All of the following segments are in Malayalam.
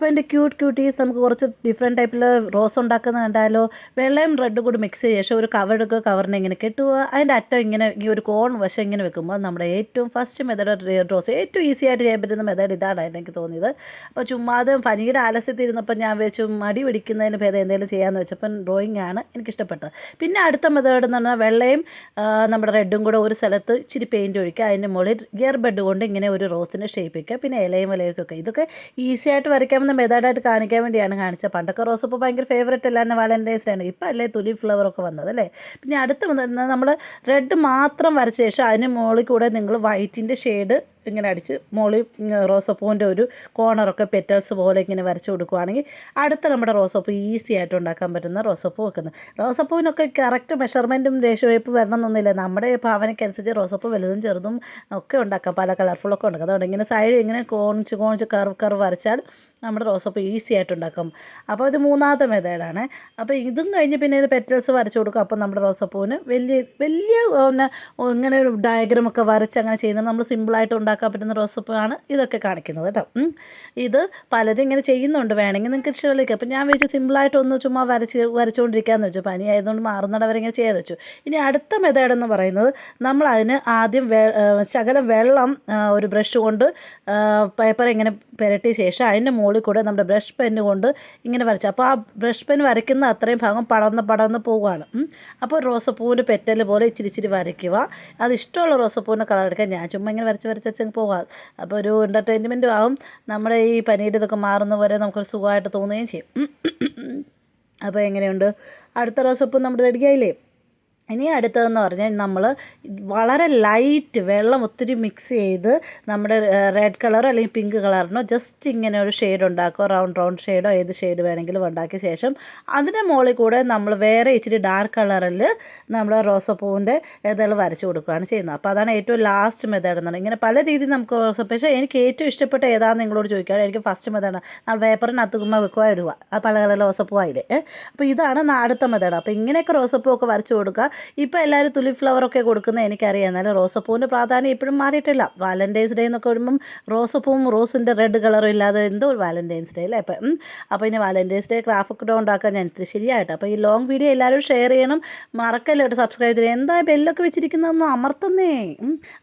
അപ്പോൾ എന്റെ ക്യൂട്ട് ക്യൂട്ടീസ് നമുക്ക് കുറച്ച് ഡിഫറെന്റ് ടൈപ്പിൽ റോസ് ഉണ്ടാക്കുന്ന കണ്ടാലോ വെള്ളയും റെഡും കൂടി മിക്സ് ചെയ്ത ശേഷം ഒരു കവറെടുക്കുക കവറിനെ ഇങ്ങനെ കെട്ടുക. അതിന്റെ അറ്റം ഇങ്ങനെ ഈ ഒരു കോൺ വശം ഇങ്ങനെ വെക്കുമ്പോൾ നമ്മുടെ ഏറ്റവും ഫസ്റ്റ് മെത്തേഡ് റോസ് ഏറ്റവും ഈസി ആയിട്ട് ചെയ്യാൻ പറ്റുന്ന മെത്തേഡ് ഇതാണ് എനിക്ക് തോന്നിയത്. അപ്പോൾ ചുമ്മാതെ പനിയുടെ ആലസ്യത്തിരുന്നപ്പോൾ ഞാൻ വെച്ചു മടി പിടിക്കുന്നതിന് ഭേദം എന്തെങ്കിലും ചെയ്യാമെന്ന് വെച്ചപ്പം ഡ്രോയിങ് ആണ് എനിക്കിഷ്ടപ്പെട്ടത്. പിന്നെ അടുത്ത മെത്തേഡ് എന്ന് പറഞ്ഞാൽ വെള്ളയും നമ്മുടെ റെഡും കൂടെ ഒരു സ്ഥലത്ത് ഇച്ചിരി പെയിന്റ് ഒഴിക്കുക അതിന്റെ മുകളിൽ ഗിയർ ബെഡ് കൊണ്ട് ഇങ്ങനെ ഒരു റോസിനെ ഷേപ്പ് വയ്ക്കുക പിന്നെ ഇലയും വലയൊക്കെ ഇതൊക്കെ ഈസി ആയിട്ട് വരയ്ക്കാവുന്ന മെത്തേഡായിട്ട് കാണിക്കാൻ വേണ്ടിയാണ് കാണിച്ചത്. പണ്ടൊക്കെ റോസ് ഇപ്പോൾ ഭയങ്കര ഫേവറേറ്റ് അല്ലായിരുന്നു വാലന്റൈൻസ് ഡേ ആണ്. ഇപ്പം അല്ലേ? തുലി ഫ്ലവറൊക്കെ വന്നത് അല്ലേ? പിന്നെ അടുത്ത നമ്മൾ റെഡ് മാത്രം വരച്ച ശേഷം അതിന് മുകളിൽ കൂടെ നിങ്ങൾ വൈറ്റിന്റെ ഷെയ്ഡ് ഇങ്ങനെ അടിച്ച് മുകളിൽ റോസപ്പൂവിന്റെ ഒരു കോണറൊക്കെ പെറ്റൽസ് പോലെ ഇങ്ങനെ വരച്ച് കൊടുക്കുവാണെങ്കിൽ അടുത്ത നമ്മുടെ റോസപ്പൂ ഈസി ആയിട്ട് ഉണ്ടാക്കാൻ പറ്റുന്ന റോസപ്പൂ വെക്കുന്നത് റോസപ്പൂവിനൊക്കെ കറക്റ്റ് മെഷർമെന്റും റേഷ്യോ വരണം വരണമെന്നൊന്നുമില്ല. നമ്മുടെ ഭാവനയ്ക്കനുസരിച്ച് റോസപ്പൂ വലുതും ചെറുതും ഒക്കെ ഉണ്ടാക്കാം. പല കളർഫുള്ളൊക്കെ ഉണ്ടാക്കാം. അതുകൊണ്ട് ഇങ്ങനെ സൈഡ് ഇങ്ങനെ കോണിച്ച് കോണിച്ച് കർവ് കർവ് വരച്ചാൽ നമ്മുടെ റോസപ്പ് ഈസി ആയിട്ട് ഉണ്ടാക്കും. അപ്പോൾ ഇത് മൂന്നാമത്തെ മെത്തേഡാണ് അപ്പോൾ ഇതും കഴിഞ്ഞ് പിന്നെ ഇത് പെറ്റൽസ് വരച്ച് കൊടുക്കും. അപ്പോൾ നമ്മുടെ റോസപ്പൂവിന് വലിയ വലിയ പിന്നെ ഇങ്ങനെ ഒരു ഡയഗ്രാം ഒക്കെ വരച്ച് അങ്ങനെ ചെയ്യുന്നത് നമ്മൾ സിമ്പിളായിട്ട് ഉണ്ടാക്കാൻ പറ്റുന്ന റോസപ്പൂ ഇതൊക്കെ കാണിക്കുന്നത് കേട്ടോ. ഇത് പലരും ഇങ്ങനെ ചെയ്യുന്നുണ്ട്. വേണമെങ്കിൽ നിങ്ങൾക്ക് ഇഷ്ടമല്ലേക്ക് അപ്പം ഞാൻ വെച്ചു സിമ്പിളായിട്ട് ഒന്ന് ചുമ്മാ വരച്ച് വരച്ചുകൊണ്ടിരിക്കാമെന്ന് വെച്ചു. പനി ആയതുകൊണ്ട് മാറുന്നവരിങ്ങനെ ചെയ്ത് വെച്ചു. ഇനി അടുത്ത മെത്തേഡ് എന്ന് പറയുന്നത് നമ്മൾ അതിന് ആദ്യം വെ ശകലം വെള്ളം ഒരു ബ്രഷ് കൊണ്ട് പേപ്പർ ഇങ്ങനെ പുരട്ടിയ ശേഷം അതിന്റെ മുകളിൽ കൂടെ നമ്മുടെ ബ്രഷ് പെന്ന് കൊണ്ട് ഇങ്ങനെ വരച്ചു. അപ്പോൾ ആ ബ്രഷ് പെൻ വരയ്ക്കുന്ന അത്രയും ഭാഗം പടർന്ന് പടർന്ന് പോവുകയാണ്. അപ്പോൾ റോസപ്പൂവിന്റെ പെറ്റൽ പോലെ ഇച്ചിരി ഇച്ചിരി വരയ്ക്കുക. അത് ഇഷ്ടമുള്ള റോസപ്പൂവിന്റെ കളർ എടുക്കാൻ ഞാൻ ചുമ്മാ ഇങ്ങനെ വരച്ച് വരച്ച് വരച്ച് പോകാം അപ്പോൾ ഒരു എന്റർടൈൻമെന്റും ആവും. നമ്മുടെ ഈ പനിയുടെ മാറുന്ന വരെ നമുക്കൊരു സുഖമായിട്ട് തോന്നുകയും ചെയ്യും. അപ്പോൾ എങ്ങനെയുണ്ട്? അടുത്ത റോസപ്പൂ നമ്മുടെ റെഡിയായില്ലേ ഇനി അടുത്തതെന്ന് പറഞ്ഞാൽ നമ്മൾ വളരെ ലൈറ്റ് വെള്ളം ഒത്തിരി മിക്സ് ചെയ്ത് നമ്മുടെ റെഡ് കളറോ അല്ലെങ്കിൽ പിങ്ക് കളറിനോ ജസ്റ്റ് ഇങ്ങനെ ഒരു ഷെയ്ഡ് ഉണ്ടാക്കുക. റൗണ്ട് റൗണ്ട് ഷെയ്ഡോ ഏത് ഷെയ്ഡ് വേണമെങ്കിലും ഉണ്ടാക്കിയ ശേഷം അതിന്റെ മുകളിൽ കൂടെ നമ്മൾ വേറെ ഇച്ചിരി ഡാർക്ക് കളറിൽ നമ്മൾ റോസപ്പൂവിന്റെ ഇതൾ വരച്ച് കൊടുക്കുകയാണ് ചെയ്യുന്നത്. അപ്പോൾ അതാണ് ഏറ്റവും ലാസ്റ്റ് മെത്തേഡ് എന്ന് പറയുന്നത് ഇങ്ങനെ പല രീതിയിൽ നമുക്ക് റോസ പക്ഷേ എനിക്ക് ഏറ്റവും ഇഷ്ടപ്പെട്ട ഏതാണെന്ന് നിങ്ങളോട് ചോദിക്കുകയാണ് എനിക്ക് ഫസ്റ്റ് മെത്തേഡ് ആ പേപ്പറിനകത്ത് കുമ്മ വെക്കുക ഇടുക. ആ പല കളർ റോസപ്പൂ ആയില്ലേ അപ്പോൾ ഇതാണ് അടുത്ത മെത്തേഡ് അപ്പോൾ ഇങ്ങനെയൊക്കെ റോസപ്പൂ ഒക്കെ വരച്ച് കൊടുക്കുക. ഇപ്പോൾ എല്ലാവരും തുലി ഫ്ലവറൊക്കെ കൊടുക്കുന്നത് എനിക്കറിയാം. എന്നാലും റോസപ്പൂവിന്റെ പ്രാധാന്യം ഇപ്പോഴും മാറിയിട്ടില്ല. വാലന്റൈൻസ് ഡേ എന്നൊക്കെ വരുമ്പം റോസപ്പൂവും റോസിന്റെ റെഡ് കളറും ഇല്ലാതെ എന്തോ ഒരു വാലന്റൈൻസ് ഡേ അല്ലേ? അപ്പം. അപ്പോൾ ഇനി വാലന്റൈൻസ് ഡേ ക്രാഫ്റ്റ് ഉണ്ടാക്കാൻ ഞാൻ ഇത്തിരി ശരിയായിട്ട് അപ്പോൾ ഈ ലോങ് വീഡിയോ എല്ലാവരും ഷെയർ ചെയ്യണം. മറക്കല്ലേ കേട്ടോ സബ്സ്ക്രൈബ് ചെയ്യണം. എന്താ ബെല്ലൊക്കെ വെച്ചിരിക്കുന്നതെന്ന് അമർത്തുന്നേ.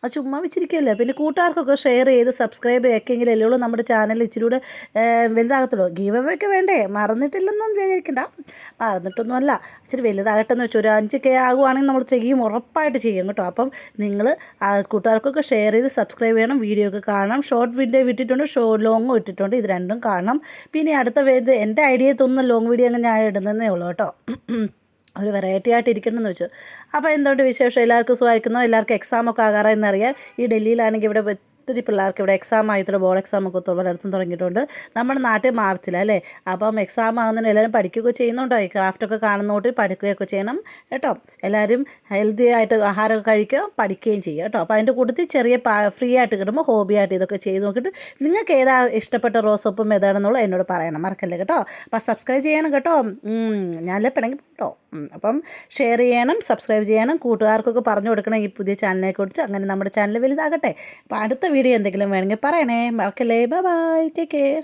അത് ചുമ്മാ വെച്ചിരിക്കുമല്ലോ പിന്നെ കൂട്ടുകാർക്കൊക്കെ ഷെയർ ചെയ്ത് സബ്സ്ക്രൈബ് ചെയ്യൊക്കെങ്കിൽ അല്ലേ ഉള്ളൂ നമ്മുടെ ചാനൽ ഇച്ചിരി കൂടെ വലുതാകത്തുള്ളൂ. ഗീവ് അവേ ഒക്കെ വേണ്ടേ? മറന്നിട്ടില്ലെന്നും വിചാരിക്കണ്ട. മറന്നിട്ടൊന്നുമല്ല. ഇച്ചിരി വലുതാകട്ടെന്ന് വെച്ചാൽ ഒരു അഞ്ച് കെ ആകുവാണെങ്കിൽ നമ്മൾ ചെയ്യും ഉറപ്പായിട്ട് ചെയ്യും കേട്ടോ. അപ്പം നിങ്ങൾ കൂട്ടുകാർക്കൊക്കെ ഷെയർ ചെയ്ത് സബ്സ്ക്രൈബ് ചെയ്യണം വീഡിയോ ഒക്കെ കാണണം. ഷോർട്ട് വീഡിയോ വിട്ടിട്ടുണ്ട് ഷോ ലോങ്ങും ഇട്ടിട്ടുണ്ട്. ഇത് രണ്ടും കാണണം. പിന്നെ അടുത്ത ഇത് എന്റെ ഐഡിയ തോന്നുന്ന ലോങ് വീഡിയോ അങ്ങ് ഞാൻ ഇടുന്നതേ ഉള്ളൂ കേട്ടോ. ഒരു വെറൈറ്റി ആയിട്ട് ഇരിക്കണം എന്ന് വെച്ചു. അപ്പോൾ എന്തുകൊണ്ട് വിശേഷം? എല്ലാവർക്കും സുഖമായിരിക്കുന്നു? എല്ലാവർക്കും എക്സാം ഒക്കെ ആകാറെന്നറിയാം ഈ ഡൽഹിയിലാണെങ്കിൽ ഇവിടെ ഒത്തിരി പിള്ളേർക്ക് ഇവിടെ എക്സാം ആയിട്ട് ബോർഡ് എക്സാം ഒക്കെ പലയിടത്തും തുടങ്ങിയിട്ടുണ്ട്. നമ്മുടെ നാട്ടിൽ മാർച്ചിലല്ലേ അപ്പം എക്സാം ആകുന്നതിന് എല്ലാവരും പഠിക്കുകയൊക്കെ ചെയ്യുന്നുണ്ടോ? ഈ ക്രാഫ്റ്റൊക്കെ കാണുന്നോട്ട് പഠിക്കുകയൊക്കെ ചെയ്യണം കേട്ടോ. എല്ലാവരും ഹെൽത്തി ആയിട്ട് ആഹാരമൊക്കെ കഴിക്കുക പഠിക്കുകയും ചെയ്യുക കേട്ടോ. അപ്പോൾ അതിന്റെ കൂട്ടത്തിൽ ചെറിയ ഫ്രീ ആയിട്ട് കിട്ടുമ്പോൾ ഹോബി ആയിട്ട് ഇതൊക്കെ ചെയ്ത് നോക്കിയിട്ട് നിങ്ങൾക്ക് ഏതാ ഇഷ്ടപ്പെട്ട റോസപ്പും ഏതാണെന്നുള്ളത് എന്നോട് പറയണം. മറക്കല്ലേ കേട്ടോ. അപ്പോൾ സബ്സ്ക്രൈബ് ചെയ്യണം കേട്ടോ. ഞാൻ പിണങ്ങി കേട്ടോ അപ്പം ഷെയർ ചെയ്യണം സബ്സ്ക്രൈബ് ചെയ്യണം. കൂട്ടുകാർക്കൊക്കെ പറഞ്ഞു കൊടുക്കണം ഈ പുതിയ ചാനലിനെ കുറിച്ച്. അങ്ങനെ നമ്മുടെ ചാനൽ വലുതാകട്ടെ. അപ്പോൾ അടുത്ത വീഡിയോ എന്തെങ്കിലും വേണമെങ്കിൽ പറയണേ. മറക്കല്ലേ. Bye take care